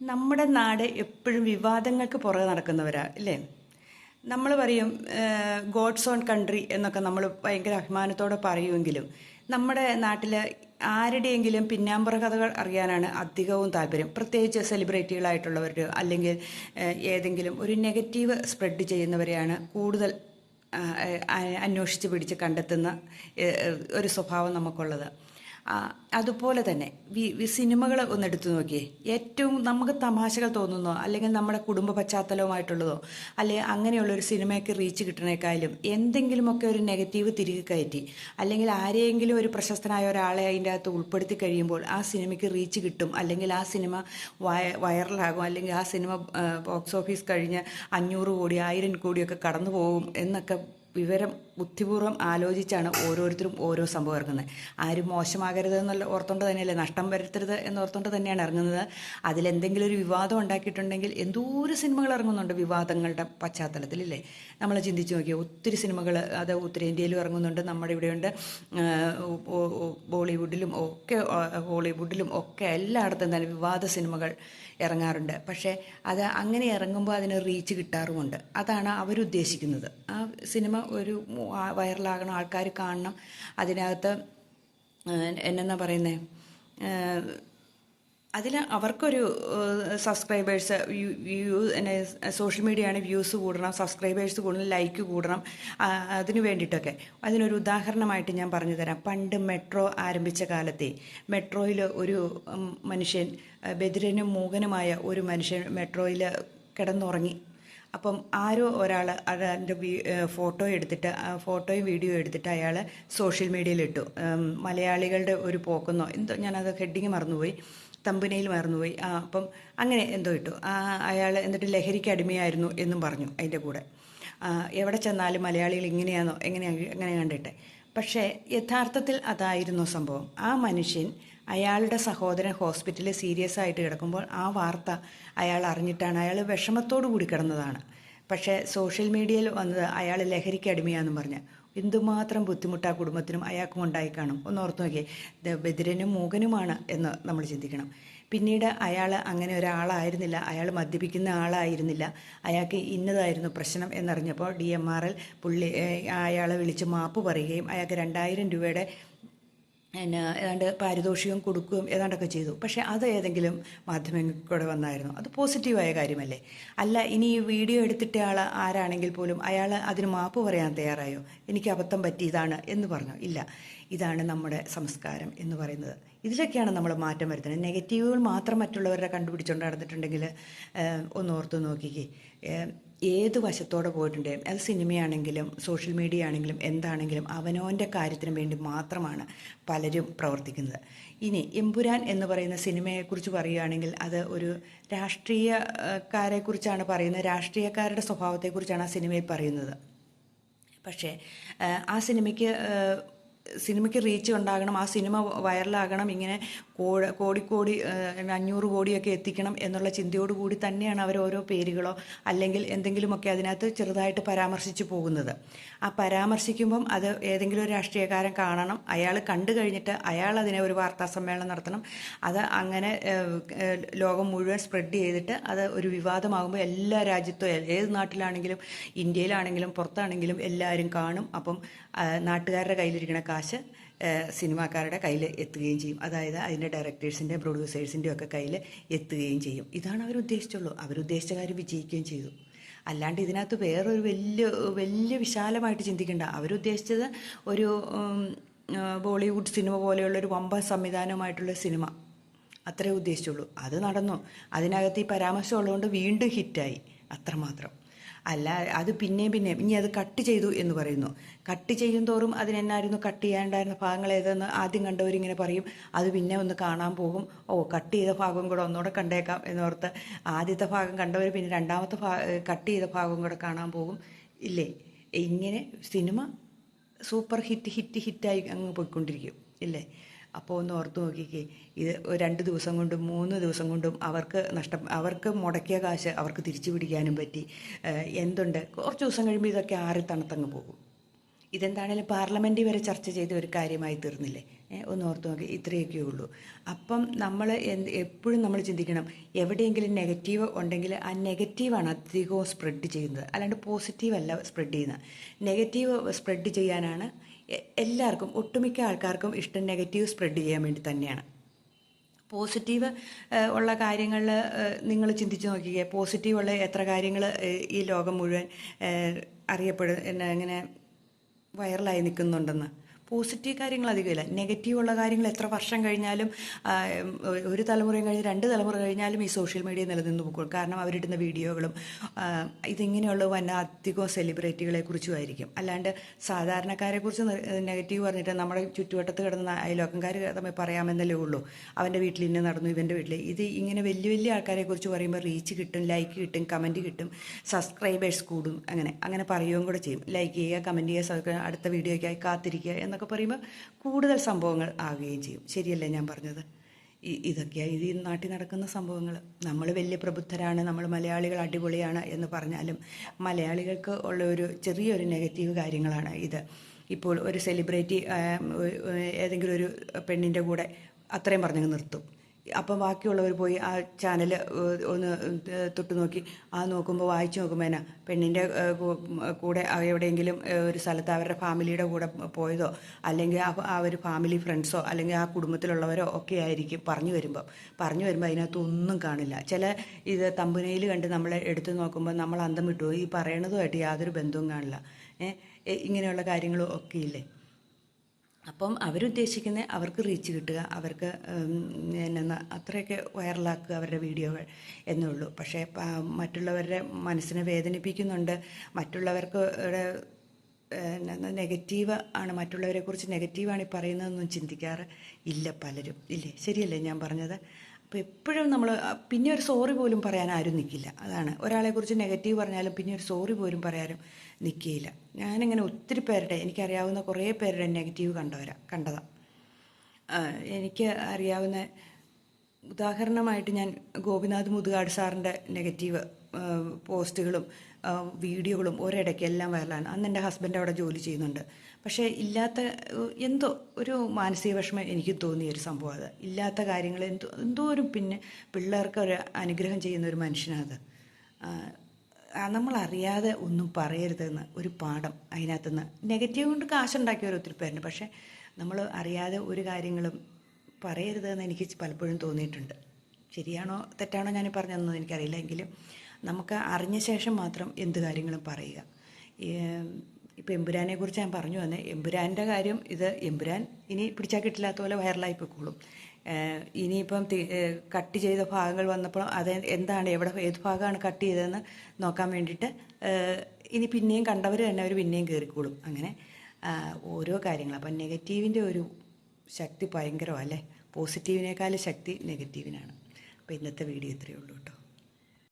നമ്മുടെ നാട് എപ്പോഴും വിവാദങ്ങൾക്ക് പുറകെ നടക്കുന്നവരാ അല്ലേ നമ്മൾ പറയും ഗോഡ്സ് ഓൺ കൺട്രി എന്നൊക്കെ നമ്മൾ ഭയങ്കര അഭിമാനത്തോടെ പറയുമെങ്കിലും നമ്മുടെ നാട്ടിൽ ആരുടെയെങ്കിലും പിന്നാമ്പുറ കഥകൾ അറിയാനാണ് അധികവും താല്പര്യം. പ്രത്യേകിച്ച് സെലിബ്രിറ്റികളായിട്ടുള്ളവർ അല്ലെങ്കിൽ ഏതെങ്കിലും ഒരു നെഗറ്റീവ് സ്പ്രെഡ് ചെയ്യുന്നവരെയാണ് കൂടുതൽ അന്വേഷിച്ച് പിടിച്ച് കണ്ടെത്തുന്ന ഒരു സ്വഭാവം നമുക്കുള്ളത്. അതുപോലെ തന്നെ സിനിമകൾ ഒന്ന് എടുത്തു നോക്കിയേ. ഏറ്റവും നമുക്ക് തമാശകൾ തോന്നുന്നോ അല്ലെങ്കിൽ നമ്മുടെ കുടുംബ പശ്ചാത്തലവുമായിട്ടുള്ളതോ അല്ലെങ്കിൽ അങ്ങനെയുള്ളൊരു സിനിമയ്ക്ക് റീച്ച് കിട്ടണേക്കാളും എന്തെങ്കിലുമൊക്കെ ഒരു നെഗറ്റീവ് തിരികെ കയറ്റി അല്ലെങ്കിൽ ആരെയെങ്കിലും ഒരു പ്രശസ്തനായ ഒരാളെ അതിന്റെ അകത്ത് ഉൾപ്പെടുത്തി കഴിയുമ്പോൾ ആ സിനിമയ്ക്ക് റീച്ച് കിട്ടും. അല്ലെങ്കിൽ ആ സിനിമ വൈറലാകും. അല്ലെങ്കിൽ ആ സിനിമ ബോക്സ് ഓഫീസ് കഴിഞ്ഞ് അഞ്ഞൂറ് കോടി ആയിരം കോടിയൊക്കെ കടന്നു പോകും എന്നൊക്കെ വിവരം ബുദ്ധിപൂർവം ആലോചിച്ചാണ് ഓരോരുത്തരും ഓരോ സംഭവം ഇറങ്ങുന്നത്. ആരും മോശമാകരുത് എന്നുള്ള ഓർത്തോണ്ട് തന്നെയല്ലേ നഷ്ടം വരുത്തരുത് എന്നോർത്തോണ്ട് തന്നെയാണ് ഇറങ്ങുന്നത്. അതിലെന്തെങ്കിലും ഒരു വിവാദം ഉണ്ടാക്കിയിട്ടുണ്ടെങ്കിൽ എന്തോരം സിനിമകൾ ഇറങ്ങുന്നുണ്ട് വിവാദങ്ങളുടെ പശ്ചാത്തലത്തിലല്ലേ നമ്മൾ ചിന്തിച്ച് നോക്കിയാൽ ഒത്തിരി സിനിമകൾ അത് ഉത്തരേന്ത്യയിലും ഇറങ്ങുന്നുണ്ട് നമ്മുടെ ഇവിടെയുണ്ട്. ബോളിവുഡിലും ഒക്കെ ഹോളിവുഡിലും ഒക്കെ എല്ലായിടത്തും തന്നെ വിവാദ സിനിമകൾ ഇറങ്ങാറുണ്ട്. പക്ഷേ അത് അങ്ങനെ ഇറങ്ങുമ്പോൾ അതിന് റീച്ച് കിട്ടാറുമുണ്ട്. അതാണ് അവരുദ്ദേശിക്കുന്നത്. ആ സിനിമ ഒരു വൈറലാകണം ആൾക്കാർ കാണണം. അതിനകത്ത് എന്നെന്നാ പറയുന്നത് അതിൽ അവർക്കൊരു സബ്സ്ക്രൈബേഴ്സ് വ്യൂ സോഷ്യൽ മീഡിയയാണ് വ്യൂസ് കൂടണം സബ്സ്ക്രൈബേഴ്സ് കൂടണം ലൈക്ക് കൂടണം അതിനു വേണ്ടിയിട്ടൊക്കെ അതിനൊരു ഉദാഹരണമായിട്ട് ഞാൻ പറഞ്ഞു തരാം പണ്ട് മെട്രോ ആരംഭിച്ച കാലത്തെ മെട്രോയിൽ ഒരു മനുഷ്യൻ ബദിരനും മൂകനുമായ ഒരു മനുഷ്യൻ മെട്രോയിൽ കിടന്നുറങ്ങി. അപ്പം ആരോ ഒരാൾ അതിന്റെ ഫോട്ടോ എടുത്തിട്ട് ഫോട്ടോയും വീഡിയോ എടുത്തിട്ട് അയാൾ സോഷ്യൽ മീഡിയയിൽ ഇട്ടു മലയാളികളുടെ ഒരു പോക്കെന്നോ എന്തോ ഞാനത് ഹെഡിങ് മറന്നുപോയി തമ്പനയിൽ മറന്നുപോയി. ആ അപ്പം അങ്ങനെ എന്തോ ഇട്ടു. അയാൾ എന്നിട്ട് ലഹരിക്ക് അടിമയായിരുന്നു എന്നും പറഞ്ഞു അതിന്റെ കൂടെ. എവിടെ ചെന്നാലും മലയാളികൾ ഇങ്ങനെയാണോ എങ്ങനെയാണ് എങ്ങനെ കണ്ടിട്ടെ. പക്ഷേ യഥാർത്ഥത്തിൽ അതായിരുന്നു സംഭവം. ആ മനുഷ്യൻ അയാളുടെ സഹോദരൻ ഹോസ്പിറ്റലിൽ സീരിയസ് ആയിട്ട് കിടക്കുമ്പോൾ ആ വാർത്ത അയാൾ അറിഞ്ഞിട്ടാണ്. അയാൾ വിഷമത്തോടു കൂടി കിടന്നതാണ്. പക്ഷേ സോഷ്യൽ മീഡിയയിൽ വന്നത് അയാൾ ലഹരിക്ക് അടിമയാണെന്ന് പറഞ്ഞ്. എന്തുമാത്രം ബുദ്ധിമുട്ട് ആ കുടുംബത്തിനും അയാൾക്കും ഉണ്ടായി കാണും. ഒന്ന് ഓർത്ത് നോക്കിയേ. ബദിരനും മൂകനുമാണ് എന്ന് നമ്മൾ ചിന്തിക്കണം. പിന്നീട് അയാൾ അങ്ങനെ ഒരാളായിരുന്നില്ല. അയാൾ മദ്യപിക്കുന്ന ആളായിരുന്നില്ല. അയാൾക്ക് ഇന്നതായിരുന്നു പ്രശ്നം എന്നറിഞ്ഞപ്പോൾ ഡി എം ആർ എൽ പുള്ളി അയാളെ വിളിച്ച് മാപ്പ് പറയുകയും അയാൾക്ക് രണ്ടായിരം രൂപയുടെ പിന്നെ ഏതാണ്ട് പാരിതോഷികം കൊടുക്കുകയും ഏതാണ്ടൊക്കെ ചെയ്തു. പക്ഷേ അത് ഏതെങ്കിലും മാധ്യമങ്ങളിൽ കൂടെ വന്നായിരുന്നു. അത് പോസിറ്റീവായ കാര്യമല്ലേ? അല്ല ഇനി ഈ വീഡിയോ എടുത്തിട്ട ആൾ ആരാണെങ്കിൽ പോലും അയാൾ അതിന് മാപ്പ് പറയാൻ തയ്യാറായോ? എനിക്ക് അബദ്ധം പറ്റി ഇതാണ് എന്ന് പറഞ്ഞു. ഇല്ല ഇതാണ് നമ്മുടെ സംസ്കാരം എന്ന് പറയുന്നത്. ഇതിലൊക്കെയാണ് നമ്മൾ മാറ്റം വരുത്തുന്നത്. നെഗറ്റീവുകൾ മാത്രം മറ്റുള്ളവരുടെ കണ്ടുപിടിച്ചുകൊണ്ട് നടന്നിട്ടുണ്ടെങ്കിൽ ഒന്ന് ഓർത്ത് നോക്കിക്കേ. ഏത് വശത്തോടെ പോയിട്ടുണ്ടെങ്കിലും അത് സിനിമയാണെങ്കിലും സോഷ്യൽ മീഡിയ ആണെങ്കിലും എന്താണെങ്കിലും അവനോന്റെ കാര്യത്തിന് വേണ്ടി മാത്രമാണ് പലരും പ്രവർത്തിക്കുന്നത്. ഇനി എമ്പുരാൻ എന്ന് പറയുന്ന സിനിമയെക്കുറിച്ച് പറയുകയാണെങ്കിൽ അത് ഒരു രാഷ്ട്രീയക്കാരെക്കുറിച്ചാണ് പറയുന്നത്. രാഷ്ട്രീയക്കാരുടെ സ്വഭാവത്തെക്കുറിച്ചാണ് ആ സിനിമയിൽ പറയുന്നത്. പക്ഷേ ആ, സിനിമയ്ക്ക് സിനിമയ്ക്ക് റീച്ച് ഉണ്ടാകണം ആ സിനിമ വൈറലാകണം ഇങ്ങനെ കോടി കോടിക്കോടി അഞ്ഞൂറ് കോടിയൊക്കെ എത്തിക്കണം എന്നുള്ള ചിന്തയോടുകൂടി തന്നെയാണ് അവർ ഓരോ പേരുകളോ അല്ലെങ്കിൽ എന്തെങ്കിലുമൊക്കെ അതിനകത്ത് ചെറുതായിട്ട് പരാമർശിച്ചു പോകുന്നത്. ആ പരാമർശിക്കുമ്പം അത് ഏതെങ്കിലും ഒരു രാഷ്ട്രീയക്കാരൻ കാണണം അയാൾ കണ്ടു കഴിഞ്ഞിട്ട് അയാൾ അതിനെ ഒരു വാർത്താ സമ്മേളനം നടത്തണം അത് അങ്ങനെ ലോകം മുഴുവൻ സ്പ്രെഡ് ചെയ്തിട്ട് അത് ഒരു വിവാദമാകുമ്പോൾ എല്ലാ രാജ്യത്തും ഏത് നാട്ടിലാണെങ്കിലും ഇന്ത്യയിലാണെങ്കിലും പുറത്താണെങ്കിലും എല്ലാവരും കാണും. അപ്പം നാട്ടുകാരുടെ കയ്യിലിരിക്കുന്ന കാശ് സിനിമാക്കാരുടെ കയ്യിൽ എത്തുകയും ചെയ്യും. അതായത് അതിന്റെ ഡയറക്ടേഴ്സിന്റെ പ്രൊഡ്യൂസേഴ്സിന്റെ ഒക്കെ കയ്യിൽ എത്തുകയും ചെയ്യും. ഇതാണ് അവർ ഉദ്ദേശിച്ചുള്ളൂ അവരുദ്ദേശിച്ച കാര്യം വിജയിക്കുകയും ചെയ്തു. അല്ലാണ്ട് ഇതിനകത്ത് വേറൊരു വലിയ വലിയ വിശാലമായിട്ട് ചിന്തിക്കേണ്ട. അവരുദ്ദേശിച്ചത് ഒരു ബോളിവുഡ് സിനിമ പോലെയുള്ള ഒരു വമ്പ സംവിധാനമായിട്ടുള്ള സിനിമ. അത്രേ ഉദ്ദേശിച്ചുള്ളൂ. അത് നടന്നു. അതിനകത്ത് ഈ പരാമർശം ഉള്ളതുകൊണ്ട് വീണ്ടും ഹിറ്റായി. അത്രമാത്രം. അല്ല അത് പിന്നെയും പിന്നെയും ഇനി അത് കട്ട് ചെയ്തു എന്ന് പറയുന്നു. കട്ട് ചെയ്യും തോറും അതിനെന്നായിരുന്നു കട്ട് ചെയ്യാണ്ടായിരുന്ന ഭാഗങ്ങൾ ഏതെന്ന് ആദ്യം കണ്ടവരിങ്ങനെ പറയും. അത് പിന്നെ ഒന്ന് കാണാൻ പോകും. ഓ കട്ട് ചെയ്ത ഭാഗം കൂടെ ഒന്നുകൂടെ കണ്ടേക്കാം എന്നോർത്ത് ആദ്യത്തെ ഭാഗം കണ്ടവർ പിന്നെ രണ്ടാമത്തെ കട്ട് ചെയ്ത ഭാഗം കൂടെ കാണാൻ പോകും. ഇല്ലേ? ഇങ്ങനെ സിനിമ സൂപ്പർ ഹിറ്റ് ഹിറ്റ് ഹിറ്റായി അങ്ങ് പോയിക്കൊണ്ടിരിക്കും. ഇല്ലേ? അപ്പോൾ ഒന്ന് ഓർത്ത് നോക്കിക്കേ. ഇത് രണ്ട് ദിവസം കൊണ്ടും മൂന്ന് ദിവസം കൊണ്ടും അവർക്ക് നഷ്ടം അവർക്ക് മുടക്കിയ കാശ് അവർക്ക് തിരിച്ചു പിടിക്കാനും പറ്റി. എന്തുണ്ട്? കുറച്ച് ദിവസം കഴിയുമ്പോൾ ഇതൊക്കെ ആറി തണുത്തങ്ങ് പോകും. ഇതെന്താണേലും പാർലമെന്റിൽ വരെ ചർച്ച ചെയ്ത ഒരു കാര്യമായി തീർന്നില്ലേ? ഒന്ന് ഓർത്ത് നോക്കി ഇത്രയൊക്കെ ഉള്ളൂ. അപ്പം നമ്മൾ എന്ത് എപ്പോഴും നമ്മൾ ചിന്തിക്കണം എവിടെയെങ്കിലും നെഗറ്റീവ് ഉണ്ടെങ്കിൽ ആ നെഗറ്റീവാണ് അധികവും സ്പ്രെഡ് ചെയ്യുന്നത്. അല്ലാണ്ട് പോസിറ്റീവല്ല സ്പ്രെഡ് ചെയ്യുന്നത്. നെഗറ്റീവ് സ്പ്രെഡ് ചെയ്യാനാണ് എല്ലാവർക്കും ഒട്ടുമിക്ക ആൾക്കാർക്കും ഇഷ്ടം നെഗറ്റീവ് സ്പ്രെഡ് ചെയ്യാൻ വേണ്ടി തന്നെയാണ്. പോസിറ്റീവ് ഉള്ള കാര്യങ്ങളിൽ നിങ്ങൾ ചിന്തിച്ച് നോക്കിക്കേ പോസിറ്റീവ് ഉള്ള എത്ര കാര്യങ്ങൾ ഈ ലോകം മുഴുവൻ അറിയപ്പെടും ഇങ്ങനെ വൈറലായി നിൽക്കുന്നുണ്ടെന്ന്. പോസിറ്റീവ് കാര്യങ്ങൾ അധികമില്ല. നെഗറ്റീവുള്ള കാര്യങ്ങൾ എത്ര വർഷം കഴിഞ്ഞാലും ഒരു തലമുറയും കഴിഞ്ഞ് രണ്ട് തലമുറ കഴിഞ്ഞാലും ഈ സോഷ്യൽ മീഡിയ നിലനിന്ന് പോകും. കാരണം അവരിടുന്ന വീഡിയോകളും ഇതിങ്ങനെയുള്ള വന്ന അധികം സെലിബ്രിറ്റികളെ കുറിച്ചും ആയിരിക്കും. അല്ലാണ്ട് സാധാരണക്കാരെ കുറിച്ച് നെഗറ്റീവ് പറഞ്ഞിട്ട് നമ്മുടെ ചുറ്റുവട്ടത്ത് കിടന്ന അയലോക്കംകാർ തമ്മിൽ പറയാമെന്നല്ലേ ഉള്ളൂ. അവന്റെ വീട്ടിൽ ഇന്ന് നടന്നു ഇവന്റെ വീട്ടിൽ. ഇത് ഇങ്ങനെ വലിയ വലിയ ആൾക്കാരെ കുറിച്ച് പറയുമ്പോൾ റീച്ച് കിട്ടും ലൈക്ക് കിട്ടും കമന്റ് കിട്ടും സബ്സ്ക്രൈബേഴ്സ് കൂടും അങ്ങനെ. അങ്ങനെ പറയുകയും കൂടെ ചെയ്യും. ലൈക്ക് ചെയ്യുക കമന്റ് ചെയ്യുക അടുത്ത വീഡിയോയ്ക്കായി കാത്തിരിക്കുക എന്നൊക്കെ പറയുമ്പോൾ കൂടുതൽ സംഭവങ്ങൾ ആവുകയും ചെയ്യും. ശരിയല്ലേ ഞാൻ പറഞ്ഞത്? ഇതൊക്കെയാണ് ഇത് ഈ നാട്ടിൽ നടക്കുന്ന സംഭവങ്ങൾ. നമ്മൾ വലിയ പ്രബുദ്ധരാണ് നമ്മൾ മലയാളികൾ അടിപൊളിയാണ് എന്ന് പറഞ്ഞാലും മലയാളികൾക്ക് ഉള്ള ഒരു ചെറിയൊരു നെഗറ്റീവ് കാര്യങ്ങളാണ് ഇത്. ഇപ്പോൾ ഒരു സെലിബ്രിറ്റി ഏതെങ്കിലും ഒരു പെണ്ണിന്റെ കൂടെ അത്രയും പറഞ്ഞു നിർത്തും. അപ്പം ബാക്കിയുള്ളവർ പോയി ആ ചാനൽ ഒന്ന് തൊട്ട് നോക്കി. ആ നോക്കുമ്പോൾ വായിച്ചു നോക്കുമ്പോൾ എന്നാ പെണ്ണിന്റെ കൂടെ എവിടെയെങ്കിലും ഒരു സ്ഥലത്ത് അവരുടെ ഫാമിലിയുടെ കൂടെ പോയതോ അല്ലെങ്കിൽ ആ ഒരു ഫാമിലി ഫ്രണ്ട്സോ അല്ലെങ്കിൽ ആ കുടുംബത്തിലുള്ളവരോ ഒക്കെ ആയിരിക്കും പറഞ്ഞു വരുമ്പോൾ പറഞ്ഞു വരുമ്പോൾ അതിനകത്തൊന്നും കാണില്ല. ചില ഇത് തമ്പുനയിൽ കണ്ട് നമ്മൾ എടുത്തു നോക്കുമ്പോൾ നമ്മൾ അന്തം വിട്ടു. ഈ പറയണതുമായിട്ട് യാതൊരു ബന്ധവും കാണില്ല. ഇങ്ങനെയുള്ള കാര്യങ്ങളും ഒക്കെ ഇല്ലേ അപ്പം അവരുദ്ദേശിക്കുന്നത് അവർക്ക് റീച്ച് കിട്ടുക അവർക്ക് എന്നാ അത്രയൊക്കെ വൈറലാക്കുക അവരുടെ വീഡിയോകൾ എന്നേ ഉള്ളൂ പക്ഷേ മറ്റുള്ളവരുടെ മനസ്സിനെ വേദനിപ്പിക്കുന്നുണ്ട്. മറ്റുള്ളവർക്ക് നെഗറ്റീവ് ആണ് മറ്റുള്ളവരെക്കുറിച്ച് നെഗറ്റീവാണ് ഈ പറയുന്നതെന്നും ചിന്തിക്കാറ് ഇല്ല പലരും. ഇല്ലേ? ശരിയല്ലേ ഞാൻ പറഞ്ഞത്? അപ്പോൾ എപ്പോഴും നമ്മൾ പിന്നെ ഒരു സോറി പോലും പറയാൻ ആരും നിൽക്കില്ല അതാണ്. ഒരാളെക്കുറിച്ച് നെഗറ്റീവ് പറഞ്ഞാലും പിന്നെ ഒരു സോറി പോലും പറയാനും നിൽക്കുകയില്ല ഞാനിങ്ങനെ ഒത്തിരി പേരുടെ എനിക്കറിയാവുന്ന കുറേ പേരുടെ നെഗറ്റീവ് കണ്ടവരാ കണ്ടതാണ് എനിക്ക് അറിയാവുന്ന ഉദാഹരണമായിട്ട് ഞാൻ ഗോപിനാഥ് മുതുകാട് സാറിന്റെ നെഗറ്റീവ് പോസ്റ്റുകളും വീഡിയോകളും ഒരിടയ്ക്ക് എല്ലാം വൈറലാണ്. അന്ന് എന്റെ ഹസ്ബൻഡ് അവിടെ ജോലി ചെയ്യുന്നുണ്ട്. പക്ഷേ ഇല്ലാത്ത എന്തോ ഒരു മാനസിക വിഷമം എനിക്ക് തോന്നിയ ഒരു സംഭവം അത്. ഇല്ലാത്ത കാര്യങ്ങൾ എന്തോ എന്തോ ഒരു പിന്നെ പിള്ളേർക്ക് ഒരു അനുഗ്രഹം ചെയ്യുന്ന ഒരു മനുഷ്യനത് നമ്മളറിയാതെ ഒന്നും പറയരുതെന്ന് ഒരു പാഠം അതിനകത്തുനിന്ന് നെഗറ്റീവ് കൊണ്ട് കാശുണ്ടാക്കിയവർ ഒത്തിരി പേരുണ്ട്. പക്ഷേ നമ്മൾ അറിയാതെ ഒരു കാര്യങ്ങളും പറയരുതെന്ന് എനിക്ക് പലപ്പോഴും തോന്നിയിട്ടുണ്ട്. ശരിയാണോ തെറ്റാണോ ഞാൻ പറഞ്ഞതെന്ന് എനിക്കറിയില്ല. എങ്കിലും നമുക്ക് അറിഞ്ഞ ശേഷം മാത്രം എന്ത് കാര്യങ്ങളും പറയുക. ഇപ്പം എമ്പുരാനെ കുറിച്ച് ഞാൻ പറഞ്ഞു തന്നെ എമ്പുരാന്റെ കാര്യം ഇത് എമ്പുരാൻ ഇനി പിടിച്ചാൽ കിട്ടില്ലാത്ത പോലെ വൈറലായി പോയിക്കോളും ഇനിയിപ്പം കട്ട് ചെയ്ത ഭാഗങ്ങൾ വന്നപ്പോൾ അത് എന്താണ് എവിടെ ഏത് ഭാഗമാണ് കട്ട് ചെയ്തതെന്ന് നോക്കാൻ വേണ്ടിയിട്ട് ഇനി പിന്നെയും കണ്ടവർ തന്നെ അവർ പിന്നെയും കയറിക്കോളും അങ്ങനെ ഓരോ കാര്യങ്ങൾ. അപ്പം നെഗറ്റീവിന്റെ ഒരു ശക്തി ഭയങ്കരമല്ലേ? പോസിറ്റീവിനേക്കാൾ ശക്തി നെഗറ്റീവിനാണ്. അപ്പോൾ ഇന്നത്തെ വീഡിയോ ഇത്രയേ ഉള്ളൂ കേട്ടോ.